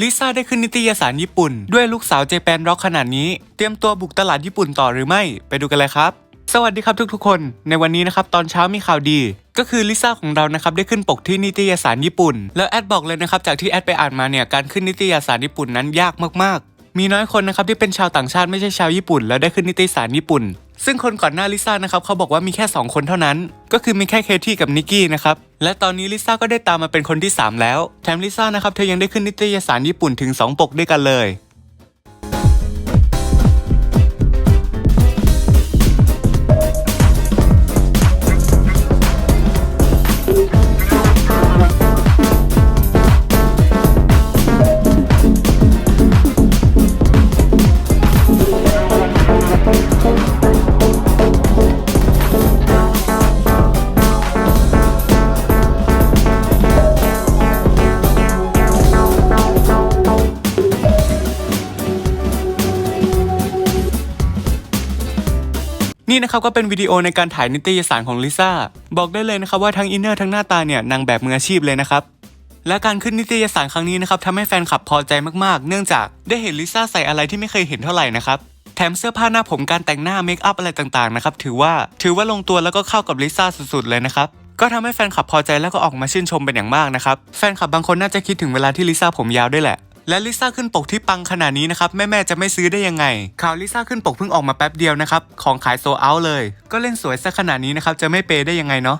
ลิซ่าได้ขึ้นนิตยสารญี่ปุ่น ด้วยลูกสาวเจแปนร็อกขนาดนี้ เตรียมตัวบุกตลาดญี่ปุ่นต่อหรือไม่ ไปดูกันเลยครับ สวัสดีครับทุกๆคน ในวันนี้นะครับตอนเช้ามีข่าวดี ก็คือลิซ่าของเรานะครับได้ขึ้นปกที่นิตยสารญี่ปุ่น แล้วแอดบอกเลยนะครับจากที่แอดไปอ่านมาเนี่ยการขึ้นนิตยสารญี่ปุ่นนั้นยากมากๆ มีน้อยคนนะครับที่เป็นชาวต่างชาติไม่ใช่ชาวญี่ปุ่น แล้วได้ขึ้นนิตยสารญี่ปุ่น ซึ่งคนก่อนหน้าลิซ่านะครับเขาบอกว่ามีแค่ 2 คนเท่านั้น ก็คือมีแค่เคที่กับนิกกี้นะครับ และตอนนี้ลิซ่าก็ได้ตามมาเป็นคนที่ 3 แล้ว แถมลิซ่านะครับเธอยังได้ขึ้นนิตยสารญี่ปุ่นถึง 2 ปกด้วยกันเลย นี่นะครับก็เป็นวิดีโอในการถ่ายนิตยสารของลิซ่าบอกได้เลยนะครับว่าทั้งอินเนอร์ทั้งหน้าตาเนี่ยนางแบบมืออาชีพเลยนะครับและการขึ้นนิตยสารครั้งนี้นะครับทำให้แฟนคลับพอใจมากๆ เนื่องจากได้เห็นลิซ่าใส่อะไรที่ไม่เคยเห็นเท่าไหร่นะครับแถมเสื้อผ้าหน้าผมการแต่งหน้าเมคอัพอะไรต่างๆนะครับถือว่าถือว่าลงตัวแล้วก็เข้ากับลิซ่าสุดๆเลยนะครับก็ทำให้แฟนคลับพอใจแล้วก็ออกมาชื่นชมเป็นอย่างมากนะครับแฟนคลับบางคนน่าจะคิดถึงเวลาที่ลิซ่าผมยาวด้วยแหละ และลิซ่าขึ้นปกที่ปังขนาดนี้นะครับ แม่ๆจะไม่ซื้อได้ยังไงข่าวลิซ่าขึ้นปกเพิ่งออกมาแป๊บเดียวนะครับ ของขายโซเอาเลย ก็เล่นสวยซะขนาดนี้นะครับ จะไม่เปได้ยังไงเนาะ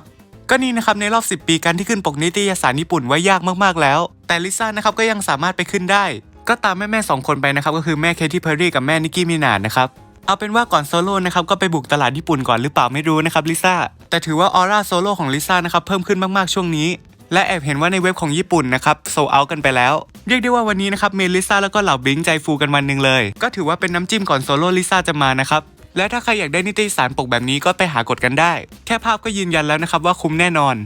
ก็นี่นะครับในรอบ 10 ปีการที่ขึ้นปกนิตยสารญี่ปุ่นไว้ยากมากๆแล้ว แต่ลิซ่านะครับก็ยังสามารถไปขึ้นได้ ก็ตามแม่ๆสองคนไปนะครับก็คือแม่เคที่เพอร์รี่กับแม่นิกกี้มินาดนะครับเอาเป็นว่าก่อนโซโล่นะครับก็ไปบุกตลาดญี่ปุ่นก่อนหรือเปล่าไม่รู้นะครับลิซ่าแต่ถือว่าออร่าโซโล่ของลิซ่านะครับเพิ่มขึ้นมากๆช่วงนี้ และแอบเห็นว่าในเว็บของญี่ปุ่นนะครับโซเอากันไปแล้ว เรียกได้ว่าวันนี้นะครับเมลิซ่าแล้วก็เหล่าบลิงใจฟูกันวันหนึ่งเลย ก็ถือว่าเป็นน้ำจิ้มก่อนโซโล่ลิซ่าจะมานะครับและถ้าใครอยากได้นิตยสารปกแบบนี้ก็ไปหากดกันได้ แค่ภาพก็ยืนยันแล้วนะครับว่าคุ้มแน่นอน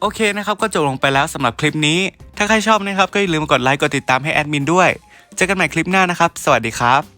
โอเคนะครับก็จบลงไปแล้วสำหรับคลิปนี้ ถ้าใครชอบนะครับก็อย่าลืมกดไลค์กดติดตามให้แอดมินด้วย เจอกันใหม่คลิปหน้านะครับ สวัสดีครับ